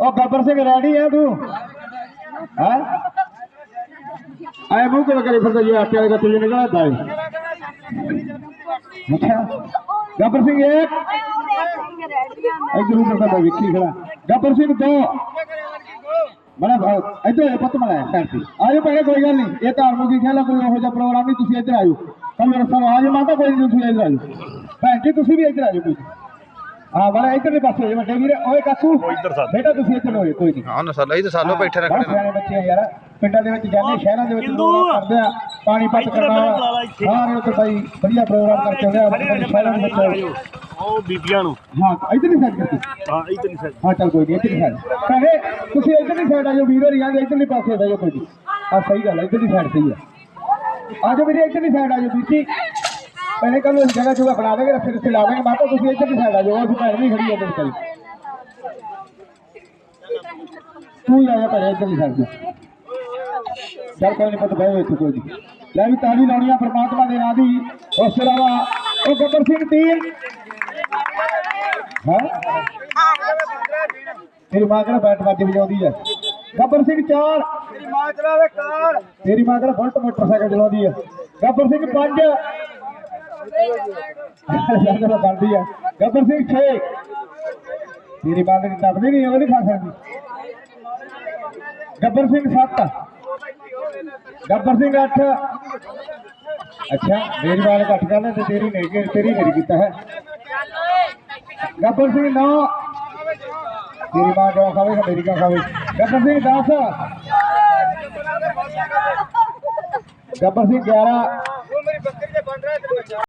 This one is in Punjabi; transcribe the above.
ਉਹ ਗੱਬਰ ਸਿੰਘ ਰੈਡੀ ਹੈ ਤੂੰ? ਹੈ? ਆਏ ਮੂੰਹ ਕਿਵੇਂ ਕਰੀ ਫਿਰਦਾ ਜੀ ਆਟੇ ਵਾਲੇ ਗੱਤੇ ਜਿਹੇ ਨਿਕਲਦਾ ਹੈ। ਅੱਛਾ। ਗੱਬਰ ਸਿੰਘ ਇੱਕ। ਇਧਰ ਉਧਰ ਤਾਂ ਵੇਖੀ ਖੜਾ। ਗੱਬਰ ਸਿੰਘ ਦੋ। ਬੜਾ ਭਾਉ ਇੱਧਰ ਪੁੱਤ ਮਲਾ ਸੈਂਟੀ ਆਜੋ ਭੈਣੇ, ਕੋਈ ਗੱਲ ਨਹੀਂ। ਇਹ ਤਾਂ ਮੁਕੀ ਖੇਲਾ ਕੋਈ ਇਹੋ ਜਿਹਾ ਪ੍ਰੋਗਰਾਮ ਨਹੀਂ, ਤੁਸੀਂ ਇੱਧਰ ਆਜੋ ਕਮਰ ਸਾਹਿਬ ਆਜੋ ਮਾਤਾ ਕੋਈ ਨਹੀਂ, ਤੁਸੀਂ ਇੱਧਰ ਆਜੋ ਭੈਣ ਜੀ, ਤੁਸੀਂ ਵੀ ਇੱਧਰ ਆਜੋ ਕੋਈ। ਹਾਂ ਬੜਾ ਇੱਧਰਲੇ ਪਾਸੇ ਵੱਡੇ ਵੀਰੇ। ਓਏ ਕਾਕੂ ਬੇਟਾ ਤੁਸੀਂ ਇੱਧਰ ਹੋਏ ਕੋਈ ਨਹੀਂ। ਹਾਂ ਨਾ ਸਾਲਾ ਇਹ ਤਾਂ ਸਾਲੋ ਬੈਠੇ ਰੱਖਣੇ ਸਿਆਣੇ ਬੱਚੇ ਆ ਯਾਰ। ਪਿੰਡਾਂ ਦੇ ਵਿੱਚ ਜਾਂਦੇ ਸ਼ਹਿਰਾਂ ਦੇ ਵਿੱਚ ਕਰਦੇ ਆ। ਪਾਣੀ ਪੱਟ ਕਰਨਾ। ਸਾਰੇ ਉੱਥੇ ਭਾਈ ਵਧੀਆ ਪ੍ਰੋਗਰਾਮ ਕਰਕੇ ਆਉਂਦੇ ਆ। ਸ਼ਹਿਰਾਂ ਦੇ ਵਿੱਚ। ਉਹ ਬੀਬੀਆਂ ਨੂੰ। ਹਾਂ ਇੱਧਰ ਨਹੀਂ ਸਾਈਡ ਕੀਤੀ ਹਾਂ ਇਤਨੀ ਸਰ ਹਾਂ ਚੱਲ ਕੋਈ ਨਹੀਂ ਇੱਧਰਲੀ ਸਾਈਡ ਭੈਣੇ ਤੁਸੀਂ ਇੱਧਰਲੀ ਸਾਈਡ ਆ ਜਾਓ ਵੀਰੋ ਰਿਆਂ ਦੇ ਇੱਧਰਲੇ ਪਾਸੇ ਬਹਿ ਜਾਓ ਕੋਈ ਨਹੀਂ। ਆ ਸਹੀ ਗੱਲ ਹੈ ਇੱਧਰਲੀ ਸਾਈਡ ਸਹੀ ਹੈ ਆ ਜਾਓ ਵੀਰੇ ਇੱਧਰਲੀ ਸਾਈਡ ਆ ਜਾਓ ਵੀਰ ਜੀ ਪਹਿਲੇ ਕੱਲ ਇਸ ਜਗ੍ਹਾ ਜੁਗਾ ਬਣਾ ਦੇਗੇ ਰਸਤੇ ਰਸਤੇ ਲਾਵਾਂਗੇ ਮਾਤਾ ਤੁਸੀਂ ਇੱਧਰਲੀ ਸਾਈਡ ਆ ਜਾਓ ਅਸੀਂ ਭੈਣ ਵੀ ਖੜੀ ਇੱਧਰ ਕਰੀ ਤੂੰ ਆ ਜਾ ਭੈਣੇ ਇੱਧਰਲੀ ਸਾਈਡ ਚੱਲ ਕੋਈ ਨਹੀਂ ਪਤਾ ਬਹਿ ਇੱਥੇ ਕੋਈ ਨਹੀਂ। ਲੈ ਵੀ ਤਾਲੀ ਲਾਉਣੀ ਆ ਪ੍ਰਮਾਤਮਾ ਦੇ ਨਾਂ ਦੀ। ਉਸ ਤੋਂ ਇਲਾਵਾ ਉਹ ਗੱਬਰ ਸਿੰਘ ਟੀਮ ਹੈ? ਤੇਰੀ ਮਾਂ ਕਿਹੜਾ ਬੈਟ ਵੱਜ ਵਜਾਉਂਦੀ ਹੈ ਗੱਬਰ ਸਿੰਘ 4 ਤੇਰੀ ਮਾਂ ਚਲਾਵੇ ਕਾਰ। ਤੇਰੀ ਮਾਂ ਕਿਹੜਾ ਬੁਲਟ ਮੋਟਰਸਾਈਕਲ ਚਲਾਉਂਦੀ ਹੈ ਗੱਬਰ ਸਿੰਘ 5 ਲੱਗਦਾ ਬਣਦੀ ਹੈ ਗੱਬਰ ਸਿੰਘ 6 ਤੇਰੀ ਮਾਂ ਕਿਹੜੀ ਟੱਪਦੀ ਨਹੀਂ ਉਹ ਨਹੀਂ ਖਾ ਸਕਦੀ ਗੱਬਰ ਸਿੰਘ 7 ਗੱਬਰ ਸਿੰਘ 8 ਅੱਛਾ ਮੇਰੀ ਬਾਤ ਘੱਟ ਕਰਨਾ ਤੇ ਤੇਰੀ ਨਹੀਂ ਤੇਰੀ ਨਹੀਂ ਕੀਤਾ ਹੈ ਗੱਬਰ ਸਿੰਘ 9 ਤੇਰੀ ਮਾਂ ਕਿਉਂ ਖਾਵੇ ਕਿ ਮੇਰੀ ਕਿਉਂ ਖਾਵੇ ਗੱਬਰ